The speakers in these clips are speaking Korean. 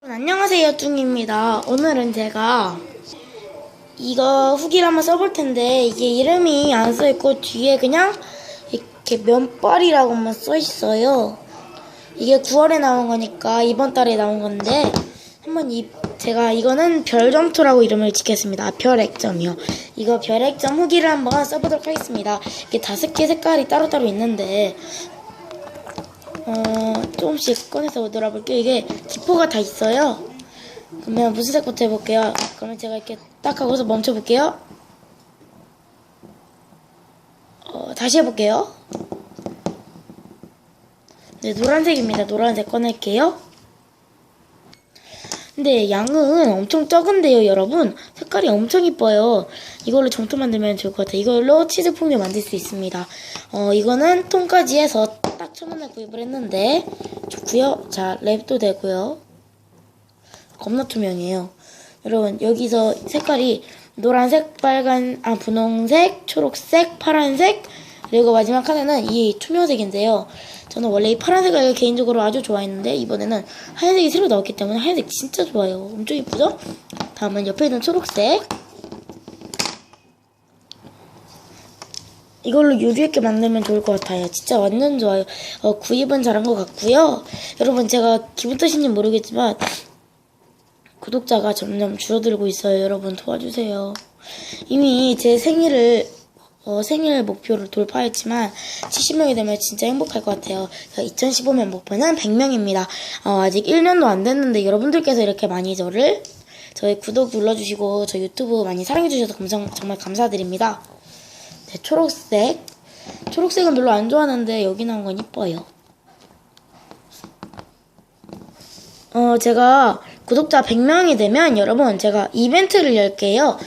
안녕하세요, 뚱입니다. 오늘은 제가 이거 후기를 한번 써볼 텐데 이게 이름이 안 써있고 뒤에 그냥 이렇게 면발이라고만 써있어요. 이게 9월에 나온 거니까 이번 달에 나온 건데 한번 이 제가 이거는 별점토라고 이름을 짓겠습니다. 아, 별액점이요. 이거 별액점 후기를 한번 써보도록 하겠습니다. 이게 다섯 개 색깔이 따로따로 있는데 어, 조금씩 꺼내서 놀아볼게요. 이게 기포가 다 있어요. 그러면 무슨 색부터 해볼게요. 그러면 제가 이렇게 딱 하고서 멈춰볼게요. 어, 다시 해볼게요. 네, 노란색입니다. 노란색 꺼낼게요. 근데 양은 엄청 적은데요, 여러분. 색깔이 엄청 이뻐요. 이걸로 점토 만들면 좋을 것 같아요. 이걸로 치즈 풍미 만들 수 있습니다. 어, 이거는 통까지 해서 딱 천원에 구입을 했는데 좋고요. 자, 랩도 되고요. 겁나 투명해요. 여러분, 여기서 색깔이 노란색, 빨간, 아, 분홍색, 초록색, 파란색, 그리고 마지막 하나는 이 투명색인데요. 저는 원래 이 파란색을 개인적으로 아주 좋아했는데 이번에는 하얀색이 새로 나왔기 때문에 하얀색 진짜 좋아요. 엄청 이쁘죠? 다음은 옆에 있는 초록색. 이걸로 유리있게 만들면 좋을 것 같아요. 진짜 완전 좋아요. 어, 구입은 잘한 것 같고요. 여러분 제가 기분 탓인지 모르겠지만 구독자가 점점 줄어들고 있어요. 여러분 도와주세요. 이미 제 생일을 어, 생일 목표를 돌파했지만 70명이 되면 진짜 행복할 것 같아요. 2015년 목표는 100명입니다. 어, 아직 1년도 안 됐는데 여러분들께서 이렇게 많이 저를 저희 구독 눌러주시고 저 유튜브 많이 사랑해주셔서 감사, 정말 감사드립니다. 네, 초록색. 초록색은 별로 안 좋아하는데 여기 나온 건 이뻐요. 어, 제가 구독자 100명이 되면 여러분 제가 이벤트를 열게요.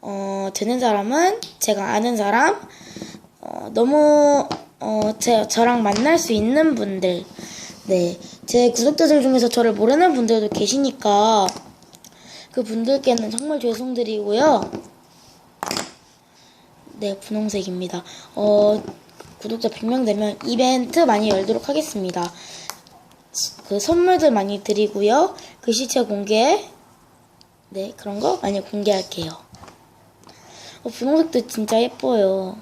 어, 되는 사람은 제가 아는 사람, 어, 너무, 어, 제, 저랑 만날 수 있는 분들, 네. 제 구독자들 중에서 저를 모르는 분들도 계시니까, 그 분들께는 정말 죄송드리고요. 네, 분홍색입니다. 어, 구독자 100명 되면 이벤트 많이 열도록 하겠습니다. 그 선물들 많이 드리고요. 글씨체 공개, 네, 그런 거 많이 공개할게요. 어, 분홍색도 진짜 예뻐요.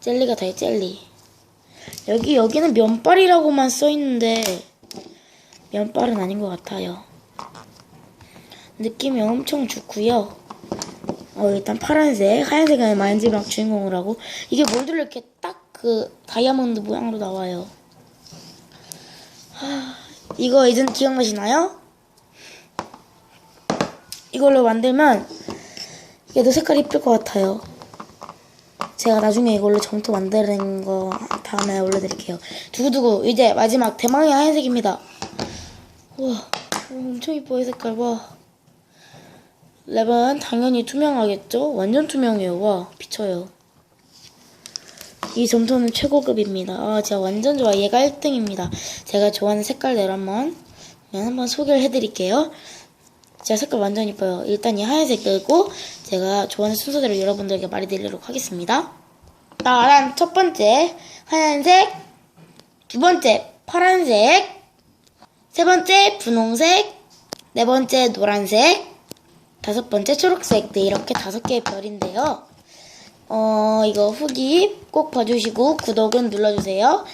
젤리가 다요 젤리. 여기, 여기는 면발이라고만 써있는데, 면발은 아닌 것 같아요. 느낌이 엄청 좋고요. 어, 일단 파란색, 하얀색은 마인즈랑 주인공을 하고, 이게 몰드로 이렇게 딱 그 다이아몬드 모양으로 나와요. 하, 이거 이젠 기억나시나요? 이걸로 만들면 얘도 색깔 이쁠 것 같아요. 제가 나중에 이걸로 점토 만드는 거 다음에 올려드릴게요. 두구두구 이제 마지막 대망의 하얀색입니다. 우와 엄청 이뻐 이 색깔 와. 랩은 당연히 투명하겠죠? 완전 투명해요. 와 비쳐요. 이 점토는 최고급입니다. 아 제가 완전 좋아. 얘가 1등입니다. 제가 좋아하는 색깔대로 한번 한번 소개를 해드릴게요. 제가 색깔 완전 이뻐요. 일단 이 하얀색 끌고 제가 좋아하는 순서대로 여러분들에게 말해드리도록 하겠습니다. 나란 첫 번째 하얀색, 두 번째 파란색, 세 번째 분홍색, 네 번째 노란색, 다섯 번째 초록색. 네 이렇게 다섯 개의 별인데요. 어 이거 후기 꼭 봐주시고 구독은 눌러주세요.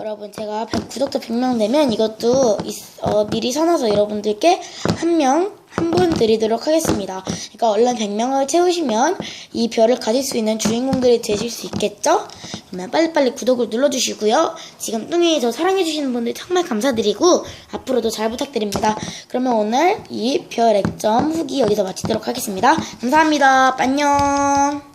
여러분 제가 100, 구독자 100명 되면 이것도 있, 어, 미리 사놔서 여러분들께 한 명, 한 분 드리도록 하겠습니다. 그러니까 얼른 100명을 채우시면 이 별을 가질 수 있는 주인공들이 되실 수 있겠죠? 그러면 빨리빨리 구독을 눌러주시고요. 지금 뚱이 저 사랑해주시는 분들 정말 감사드리고 앞으로도 잘 부탁드립니다. 그러면 오늘 이 별 액점 후기 여기서 마치도록 하겠습니다. 감사합니다. 안녕.